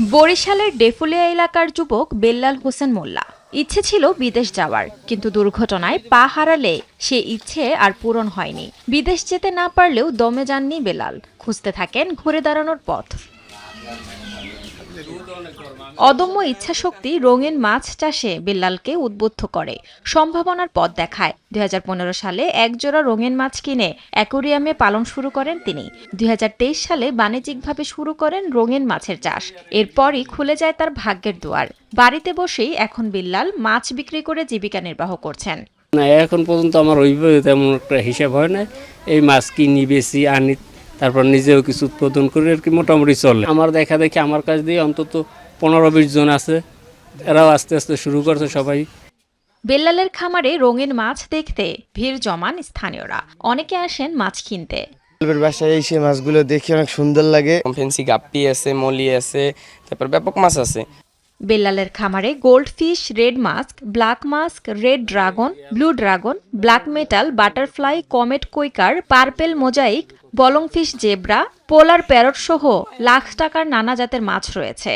বরিশালের ডেফুলিয়া এলাকার যুবক বেল্লাল হোসেন মোল্লা। ইচ্ছে ছিল বিদেশ যাওয়ার, কিন্তু দুর্ঘটনায় পা হারালে সে ইচ্ছে আর পূরণ হয়নি। বিদেশ যেতে না পারলেও দমে যাননি বেলাল খুঁজতে থাকেন ঘুরে দাঁড়ানোর পথ। অদম্য ইচ্ছাশক্তি রঙিন মাছ চাষে বিল্লালকে উদ্বুদ্ধ করে। সম্ভাবনার পথ দেখায়। দুই সালে একজোড়া রঙিন মাছ কিনে অ্যাকোরিয়ামে পালন শুরু করেন তিনি। দুই সালে বাণিজ্যিকভাবে শুরু করেন রঙিন মাছের চাষ। এরপরই খুলে যায় তার ভাগ্যের দুয়ার। বাড়িতে বসেই এখন বিল্লাল মাছ বিক্রি করে জীবিকা নির্বাহ করছেন। না, এখন পর্যন্ত আমার ওইভাবে তেমন একটা হিসাব হয় না এই মাছ কিনি বেশি আনি তারপর নিজেও কিছু উৎপাদন করি আর কি মোটামুটি চলে। আমার দেখা দেখি আমার কাছ দিয়ে অন্তত পনেরো বিশ জন আছে। এরাও আস্তে আস্তে শুরু করছে সবাই। বেল্লালের খামারে রঙিন মাছ দেখতে ভিড় জমান স্থানীয়রা। অনেকে আসেন মাছ কিনতে। গল্পের বাসায় এসে মাছগুলো দেখে অনেক সুন্দর লাগে। ফেন্সি গাপ্পি আছে মলি আছে তারপর ব্যাপক মাছ আছে। বেল্লালের খামারে gold fish red mask, black mask, red dragon, blue dragon, black metal, butterfly, comet koi carp purple mosaic balloon fish zebra, polar parrot সহ লাখ টাকার নানা জাতের মাছ রয়েছে।